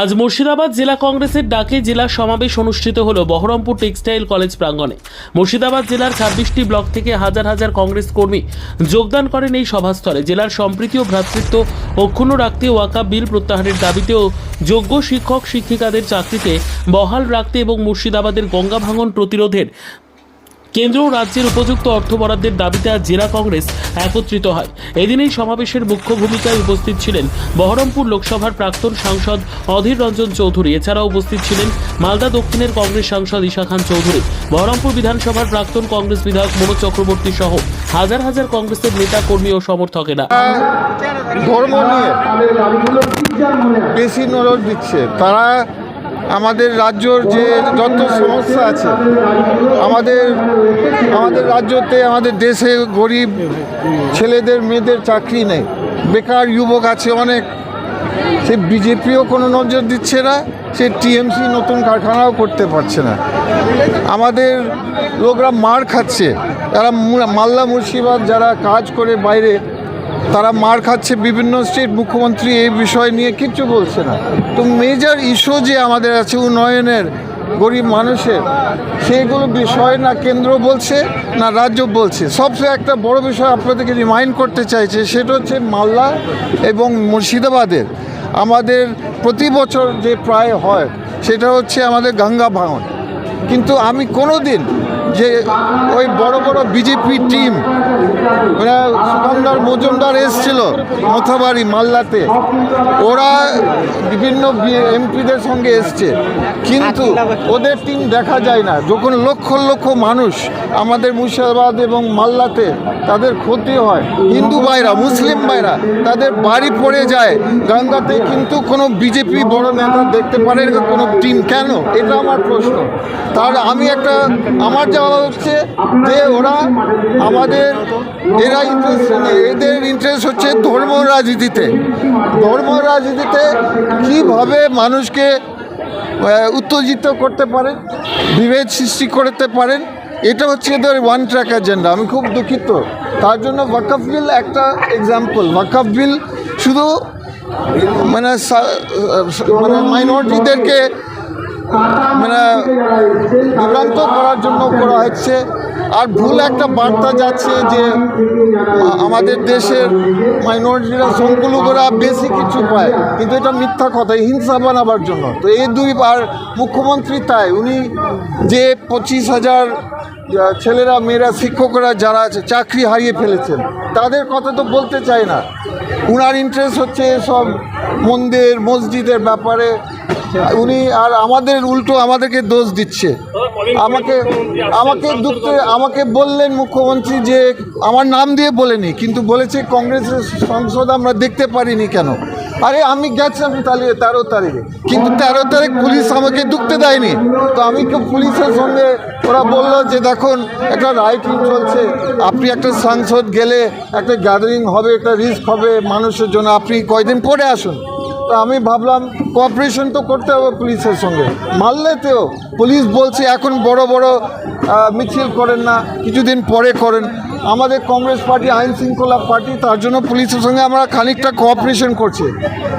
আজ মুর্শিদাবাদ জেলা কংগ্রেসের ডাকে জেলা সমাবেশ অনুষ্ঠিত হল বহরমপুর টেক্সটাইল কলেজ প্রাঙ্গণে। মুর্শিদাবাদ জেলার ছাব্বিশটি ব্লক থেকে হাজার হাজার কংগ্রেস কর্মী যোগদান করেন এই সভাস্থলে। জেলার সম্প্রীতি ও ভ্রাতৃত্ব অক্ষুণ্ণ রাখতে ওয়াকা বিল প্রত্যাহারের দাবিতে ও যোগ্য শিক্ষক শিক্ষিকাদের চাকরিতে বহাল রাখতে এবং মুর্শিদাবাদের গঙ্গা ভাঙন প্রতিরোধের কেন্দ্র ও রাজ্যের উপযুক্ত অর্থ বরাদ্দের দাবিতে আজ জেলা কংগ্রেস একত্রিত হয়। এদিন এই সমাবেশের মুখ্য ভূমিকায় উপস্থিত ছিলেন বহরমপুর লোকসভার প্রাক্তন সাংসদ অধীর রঞ্জন চৌধুরী। এছাড়াও উপস্থিত ছিলেন মালদা দক্ষিণের কংগ্রেস সাংসদ ঈশা খান চৌধুরী। বহরমপুর বিধানসভার প্রাক্তন কংগ্রেস বিধায়ক মনোজ চক্রবর্তী সহ হাজার হাজার কংগ্রেসের নেতা, কর্মী ও সমর্থকেরা। ধর্ম নিয়ে বেশি নজর দিচ্ছে। তারা আমাদের রাজ্যর যে যত সমস্যা আছে, আমাদের আমাদের রাজ্যতে, আমাদের দেশে গরিব ছেলেদের, মেয়েদের চাকরি নেই। বেকার যুবক আছে অনেক। সে বিজেপিও কোনো নজর দিচ্ছে না, সে টিএমসি নতুন কারখানাও করতে পারছে না। আমাদের লোকরা মার খাচ্ছে। যারা মাল্লা মালদা মুর্শিদাবাদ যারা কাজ করে বাইরে তারা মার খাচ্ছে বিভিন্ন স্টেট মুখ্যমন্ত্রী এই বিষয় নিয়ে কিচ্ছু বলছে না। তো মেজর ইস্যু যে আমাদের আছে উন্নয়নের, গরিব মানুষের, সেইগুলো বিষয় না কেন্দ্র বলছে, না রাজ্য বলছে। সবচেয়ে একটা বড় বিষয় আপনাদেরকে রিমাইন্ড করতে চাইছে, সেটা হচ্ছে মালদা এবং মুর্শিদাবাদের। আমাদের প্রতি বছর যে প্রায় হয়, সেটা হচ্ছে আমাদের গঙ্গা ভাঙন। কিন্তু আমি কোনো দিন ওই বড় বড় বিজেপি টিম ওরা সুগন্ধার মজুমদার এসছিল মথাবাড়ি মাল্লাতে ওরা বিভিন্ন এমপিদের সঙ্গে এসছে। কিন্তু ওদের টিম দেখা যায় না। যখন লক্ষ লক্ষ মানুষ আমাদের মুর্শিদাবাদ এবং মাল্লাতে তাদের ক্ষতি হয়, হিন্দু ভাইরা, মুসলিম ভাইরা, তাদের বাড়ি পড়ে যায়। গঙ্গাতে কিন্তু কোনো বিজেপি বড় নেতা দেখতে পারে কোনো টিম কেন? এটা আমার প্রশ্ন। তার আমি একটা, আমার যাওয়া হচ্ছে যে ওরা আমাদের এরা ইন্টারেস্ট এদের ইন্টারেস্ট হচ্ছে ধর্ম রাজনীতিতে। ধর্ম রাজনীতিতে কীভাবে মানুষকে উত্তেজিত করতে পারেন, বিভেদ সৃষ্টি করতে পারেন, এটা হচ্ছে এদের ওয়ান ট্র্যাক এজেন্ডা আমি খুব দুঃখিত। তার জন্য ওয়াকফ বিল একটা এক্সাম্পল ওয়াকফ বিল শুধু মানে মানে মাইনরিটিদেরকে মানে বিভ্রান্ত করার জন্য করা হচ্ছে। আর ভুল একটা বার্তা যাচ্ছে যে, আমাদের দেশের মাইনরিটিরা সংখ্যালঘুরা বেশি কিছু পায়, কিন্তু এটা মিথ্যা কথা হিংসা বানাবার জন্য। তো এই দুই, আর মুখ্যমন্ত্রী তাই, উনি যে পঁচিশ হাজার ছেলেরা, মেয়েরা, শিক্ষকরা যারা চাকরি হারিয়ে ফেলেছেন, তাদের কথা তো বলতে চায় না। উনার ইন্টারেস্ট হচ্ছে সব মন্দির, মসজিদের ব্যাপারে। উনি আর আমাদের উল্টো আমাদেরকে দোষ দিচ্ছে। আমাকে আমাকে দুঃখে, আমাকে বললেন মুখ্যমন্ত্রী যে, আমার নাম দিয়ে বলেনি, কিন্তু বলেছে কংগ্রেসের সংসদ আমরা দেখতে পারিনি কেন? আরে, আমি গেছিলাম তাহলে তেরো তারিখে। কিন্তু তেরো তারিখ পুলিশ আমাকে ঢুকতে দেয়নি। তো আমি পুলিশের সঙ্গে ওরা বলল যে, দেখুন, একটা রাইটিং চলছে। আপনি একটা সাংসদ গেলে একটা গ্যাদারিং হবে, একটা রিস্ক হবে মানুষের জন্য। আপনি কয়দিন পরে আসুন। তো আমি ভাবলাম কোঅপারেশন তো করতে হবে পুলিশের সঙ্গে। মারলেতেও পুলিশ বলছে, এখন বড় বড় মিছিল করেন না, কিছুদিন পরে করেন। আমাদের কংগ্রেস পার্টি, আইন শৃঙ্খলা পার্টি, তার জন্য পুলিশের সঙ্গে আমরা খানিকটা কোঅপারেশন করছি।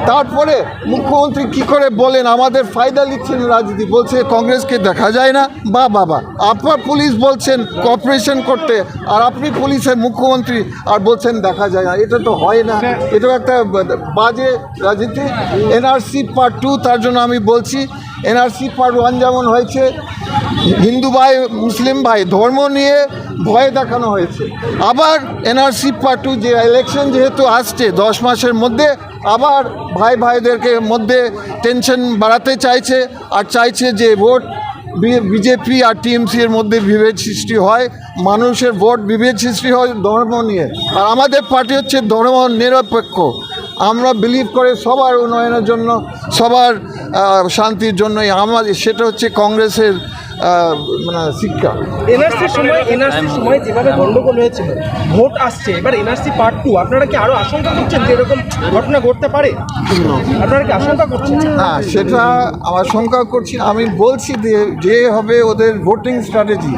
তারপরে মুখ্যমন্ত্রী কি করে বলেন? আমাদের ফায়দা লিখছেন রাজনীতি, বলছে কংগ্রেসকে দেখা যায় না। বা বাবা আপনার পুলিশ বলছেন কোঅপারেশন করতে, আর আপনি পুলিশের মুখ্যমন্ত্রী আর বলছেন দেখা যায় না। এটা তো হয় না। এটা একটা বাজে রাজনীতি। এনআরসি পার্ট টু তার জন্য আমি বলছি এনআরসি পার্ট ওয়ান যেমন হয়েছে, হিন্দু ভাই, মুসলিম ভাই, ধর্ম নিয়ে ভয় দেখানো হয়েছে। আবার এনআরসি পার্ট টু যে ইলেকশন যেহেতু আসছে, দশ মাসের মধ্যে, আবার ভাই ভাইদেরকে মধ্যে টেনশন বাড়াতে চাইছে আর চাইছে যে ভোট বিজেপি আর টিএমসি এর মধ্যে বিভেদ সৃষ্টি হয়, মানুষের ভোট বিভেদ সৃষ্টি হয় ধর্ম নিয়ে। আর আমাদের পার্টি হচ্ছে ধর্ম নিরপেক্ষ। আমরা বিলিভ করে সবার উন্নয়নের জন্য, সবার শান্তির জন্যই। আমার সেটা হচ্ছে কংগ্রেসের মানে শিক্ষা। এনআরসির সময় এনআরসির সময় যেভাবে গন্ডগোল হয়েছিল ভোট আসছে এবার এনআরসি পার্ট টু আপনারা কি আরও আশঙ্কা করছেন যে এরকম ঘটনা ঘটতে পারে? আপনারা কি আশঙ্কা করছেন? না সেটা আমার শঙ্কা করছি আমি বলছি যে যে হবে ওদের ভোটিং স্ট্র্যাটেজি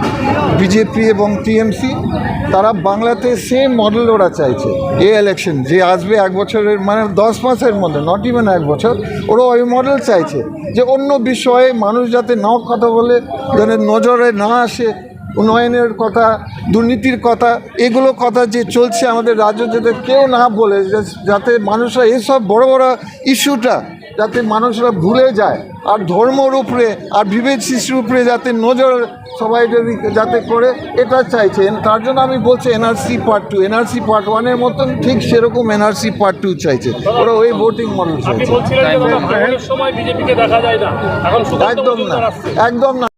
বিজেপি এবং টিএমসি তারা বাংলাতে সেম মডেল ওরা চাইছে এই ইলেকশন যে আসবে এক বছরের মানে দশ মাসের মধ্যে নট ইভেন এক বছর ওরা ওই মডেল চাইছে যে অন্য বিষয়ে মানুষ যাতে নাও কথা বলে যেন নজরে না আসে উন্নয়নের কথা দুর্নীতির কথা এগুলো কথা যে চলছে আমাদের রাজ্য যাতে কেউ না বলে যাতে মানুষরা এসব বড় বড় ইস্যুটা যাতে মানুষরা ভুলে যায় আর ধর্মর উপরে আর বিভেদ সৃষ্টির উপরে যাতে নজর সবাই যাতে করে এটা চাইছে। তার জন্য আমি বলছি NRC part two NRC part ওয়ানের মতন ঠিক সেরকম এনআরসি পার্ট টু চাইছে। ওরা ওই ভোটিং সুকান্ত একদম না একদম না।